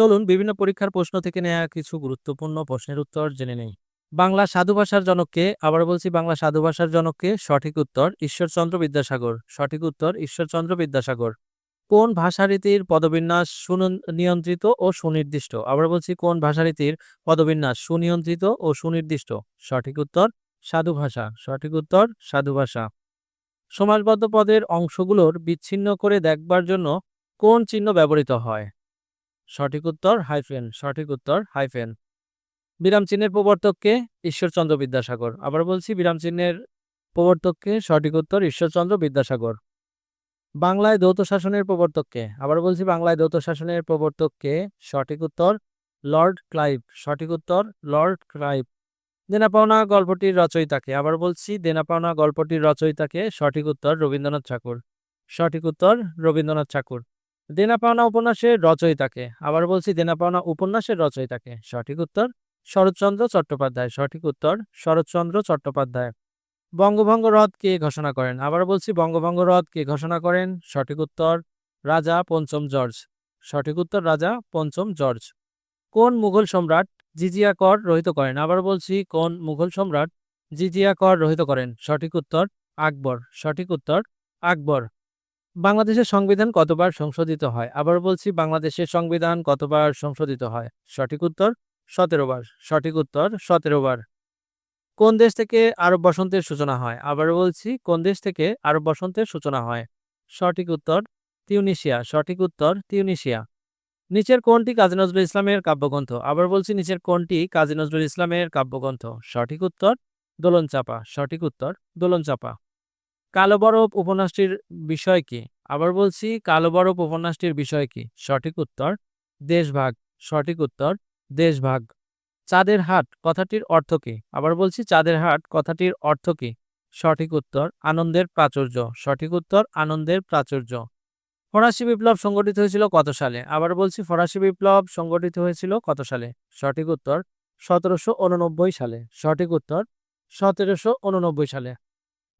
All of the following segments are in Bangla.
চলুন, বিভিন্ন পরীক্ষার প্রশ্ন থেকে নেওয়া কিছু গুরুত্বপূর্ণ প্রশ্নের উত্তর জেনে নেই। বাংলা সাধু ভাষার জনককে আবার বলছি, বাংলা সাধু ভাষার জনককে সঠিক উত্তর ঈশ্বরচন্দ্র বিদ্যাসাগর। সঠিক উত্তর ঈশ্বরচন্দ্র বিদ্যাসাগর। কোন ভাষারীতির পদবিন্যাস সুনিয়ন্ত্রিত ও সুনির্দিষ্ট? আবার বলছি, কোন ভাষারীতির পদবিন্যাস সুনিয়ন্ত্রিত ও সুনির্দিষ্ট? সঠিক উত্তর সাধু ভাষা। সঠিক উত্তর সাধু ভাষা। সমাজবদ্ধ পদের অংশগুলোর বিচ্ছিন্ন করে দেখবার জন্য কোন চিহ্ন ব্যবহৃত হয়? সঠিক উত্তর হাইফেন সঠিক উত্তর হাইফেন বিরাম চিহ্নের প্রবর্তককে ঈশ্বরচন্দ্র বিদ্যাসাগর। আবার বলছি, বিরাম চিহ্নের প্রবর্তককে সঠিক উত্তর ঈশ্বরচন্দ্র বিদ্যাসাগর। বাংলায় দ্বৈত শাসনের প্রবর্তককে আবার বলছি, বাংলায় দ্বৈত শাসনের প্রবর্তককে সঠিক উত্তর লর্ড ক্লাইভ, সঠিক উত্তর লর্ড ক্লাইভ। দেনা পাওনা গল্পটির রচয়িতাকে আবার বলছি দেনা পাওনা গল্পটির রচয়িতাকে সঠিক উত্তর রবীন্দ্রনাথ ঠাকুর। সঠিক উত্তর রবীন্দ্রনাথ ঠাকুর। দেনা পাওনা উপন্যাসের রচয়িতাকে আবার বলছি দেনা পাওনা উপন্যাসের রচয়িতাকে সঠিক উত্তর, শরৎচন্দ্র চট্টোপাধ্যায়। সঠিক উত্তর, শরৎচন্দ্র চট্টোপাধ্যায়। বঙ্গভঙ্গ রদ কে ঘোষণা করেন? আবার বলছি, বঙ্গভঙ্গ রদ কে ঘোষণা করেন? সঠিক উত্তর, রাজা পঞ্চম জর্জ। সঠিক উত্তর, রাজা পঞ্চম জর্জ। কোন মুঘল সম্রাট জিজিয়া কর রহিত করেন? আবার বলছি, কোন মুঘল সম্রাট জিজিয়া কর রহিত করেন? সঠিক উত্তর, আকবর। সঠিক উত্তর, আকবর। বাংলাদেশের সংবিধান কতবার সংশোধিত হয়? আবার বলছি, বাংলাদেশের সংবিধান কতবার সংশোধিত হয়? সঠিক উত্তর, সতেরো বার। সঠিক উত্তর, সতেরো বার। কোন দেশ থেকে আরব বসন্তের সূচনা হয়? আবার বলছি, কোন দেশ থেকে আরব বসন্তের সূচনা হয়? সঠিক উত্তর, তিউনিশিয়া। সঠিক উত্তর, তিউনিশিয়া। নিচের কোনটি কাজী নজরুল ইসলামের কাব্যগ্রন্থ? আবার বলছি, নিচের কোনটি কাজী নজরুল ইসলামের কাব্যগ্রন্থ? সঠিক উত্তর দোলন চাপা সঠিক উত্তর দোলন চাপা কালো বরফ উপন্যাসটির বিষয় কি? আবার বলছি, কালো বরফ উপন্যাসটির বিষয় কি? সঠিক উত্তর, দেশভাগ। সঠিক উত্তর, দেশভাগ। চাঁদের হাট, কথাটির অর্থ কি? আবার বলছি, চাঁদের হাট, কথাটির অর্থ কি? সঠিক উত্তর, আনন্দের প্রাচুর্য। সঠিক উত্তর, আনন্দের প্রাচুর্য। ফরাসি বিপ্লব সংগঠিত হয়েছিল কত সালে? আবার বলছি, ফরাসি বিপ্লব সংগঠিত হয়েছিল কত সালে? সঠিক উত্তর, সতেরোশো উননব্বই সালে। সঠিক উত্তর, সতেরোশো উননব্বই সালে।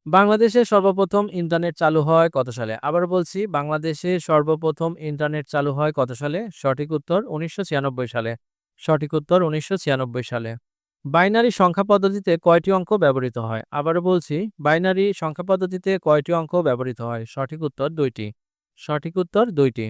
বাংলাদেশে সর্বপ্রথম ইন্টারনেট চালু হয় কত সালে? আবার বলছি, বাংলাদেশে সর্বপ্রথম ইন্টারনেট চালু হয় কত সালে? সঠিক উত্তর উনিশশো ছিয়ানব্বই সালে। সঠিক উত্তর উনিশশো ছিয়ানব্বই সালে। বাইনারি সংখ্যা পদ্ধতিতে কয়টি অঙ্ক ব্যবহৃত হয়? আবার বলছি, বাইনারি সংখ্যা পদ্ধতিতে কয়টি অঙ্ক ব্যবহৃত হয়? সঠিক উত্তর দুইটি। সঠিক উত্তর দুইটি।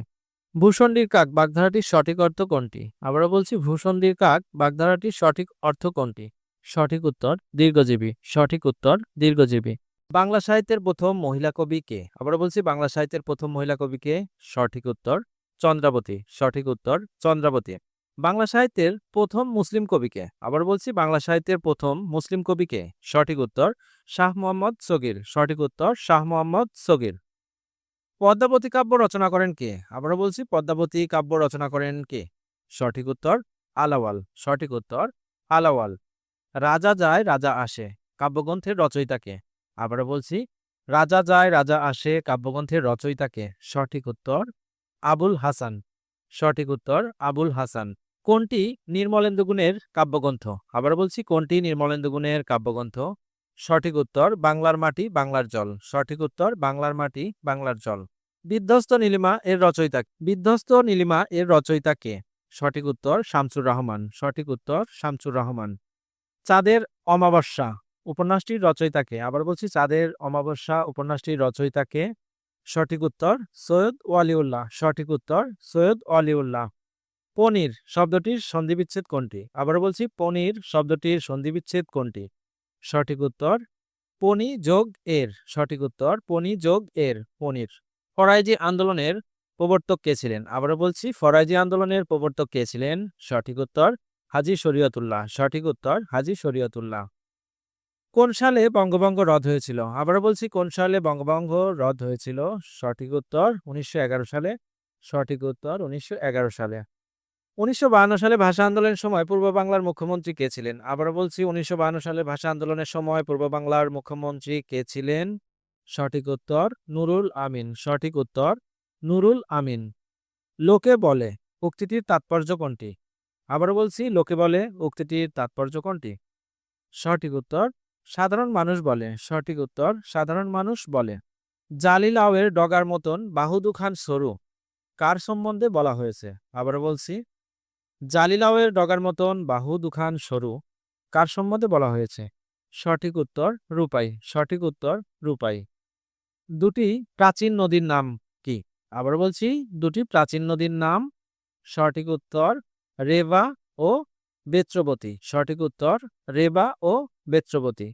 ভূষণ্ডির কাক বাগধারাটির সঠিক অর্থ কোনটি? আবারও বলছি ভূষণ্ডির কাক বাগধারাটির সঠিক অর্থ কোনটি? সঠিক উত্তর দীর্ঘজীবী। সঠিক উত্তর দীর্ঘজীবী। বাংলা সাহিত্যের প্রথম মহিলা কবি কে? আবার বলছি, বাংলা সাহিত্যের প্রথম মহিলা কবি কে? সঠিক উত্তর, চন্দ্রাবতী। সঠিক উত্তর, চন্দ্রাবতী। বাংলা সাহিত্যের প্রথম মুসলিম কবিকে আবার বলছি, বাংলা সাহিত্যের প্রথম মুসলিম কবিকে সঠিক উত্তর, শাহ মোহাম্মদ সগির। সঠিক উত্তর, শাহ মোহাম্মদ সগির। পদ্মাবতী কাব্য রচনা করেন কে? আবারও বলছি, পদ্মাবতী কাব্য রচনা করেন কে? সঠিক উত্তর, আলাওয়াল। সঠিক উত্তর, আলাওয়াল। রাজা যায়, রাজা আসে। কাব্যগ্রন্থের রচয়িতাকে আবারও বলছি, রাজা যায়, রাজা আসে, কাব্যগ্রন্থের রচয়িতাকে। সঠিক উত্তর, আবুল হাসান। সঠিক উত্তর, আবুল হাসান। কোনটি নির্মলেন্দু গুণের কাব্যগ্রন্থ? আবার বলছি, কোনটি নির্মলেন্দু গুণের কাব্যগ্রন্থ? সঠিক উত্তর, বাংলার মাটি, বাংলার জল। সঠিক উত্তর, বাংলার মাটি, বাংলার জল। বিধ্বস্ত নীলিমা এর রচয়িতা, বিধ্বস্ত নীলিমা এর রচয়িতা কে? সঠিক উত্তর, শামসুর রহমান। সঠিক উত্তর, শামসুর রহমান। চাঁদের অমাবস্যা। উপন্যাসটির রচয়িতাকে। আবার বলছি চাঁদের অমাবস্যা উপন্যাসটির রচয়িতাকে। সঠিক উত্তর, সৈয়দ ওয়ালিউল্লাহ। সঠিক উত্তর, সৈয়দ ওয়ালিউল্লাহ। পনির শব্দটির সন্ধিবিচ্ছেদ কোনটি? আবার বলছি পনির শব্দটির সন্ধিবিচ্ছেদ কোনটি? সঠিক উত্তর, পনি যোগ এর। সঠিক উত্তর, পনি যোগ এর, পনির। ফরাইজি আন্দোলনের প্রবর্তক কে ছিলেন? আবারও বলছি ফরাইজি আন্দোলনের প্রবর্তক কে ছিলেন? সঠিক উত্তর, হাজি শরীয়তুল্লাহ। সঠিক উত্তর, হাজি শরীয়তুল্লাহ। কোন সালে বঙ্গভঙ্গ রদ হয়েছিল? আবারও বলছি, কোন সালে বঙ্গভঙ্গ রদ হয়েছিল? সঠিক উত্তর উনিশশো এগারো সালে। সঠিক উত্তর উনিশশো এগারো সালে। উনিশশো বায়ান্ন সালে ভাষা আন্দোলনের সময় পূর্ব বাংলার মুখ্যমন্ত্রী কে ছিলেন? আবারও বলছি, উনিশশো বায়ান্ন সালে ভাষা আন্দোলনের সময় পূর্ব বাংলার মুখ্যমন্ত্রী কে ছিলেন? সঠিক উত্তর নুরুল আমিন। সঠিক উত্তর নুরুল আমিন। লোকে বলে, উক্তিটির তাৎপর্য কোনটি? আবারও বলছি, লোকে বলে, উক্তিটির তাৎপর্য কোনটি? সঠিক উত্তর সাধারণ মানুষ বলে, সঠিক উত্তর, সাধারণ মানুষ বলে। জালিলাওয়ের ডগার মতন বাহুদু খান সরু। কার সম্বন্ধে বলা হয়েছে? আবার বলছি। জালিলাওয়ের ডগার মতন বাহু দুখান সরু। কার সম্বন্ধে বলা হয়েছে? সঠিক উত্তর, রূপাই। সঠিক উত্তর, রূপাই। দুটি প্রাচীন নদীর নাম কি? আবার বলছি, দুটি প্রাচীন নদীর নাম। সঠিক উত্তর, রেবা ও বেত্রবতী সঠিক উত্তর রেবা ও বেত্রবতী।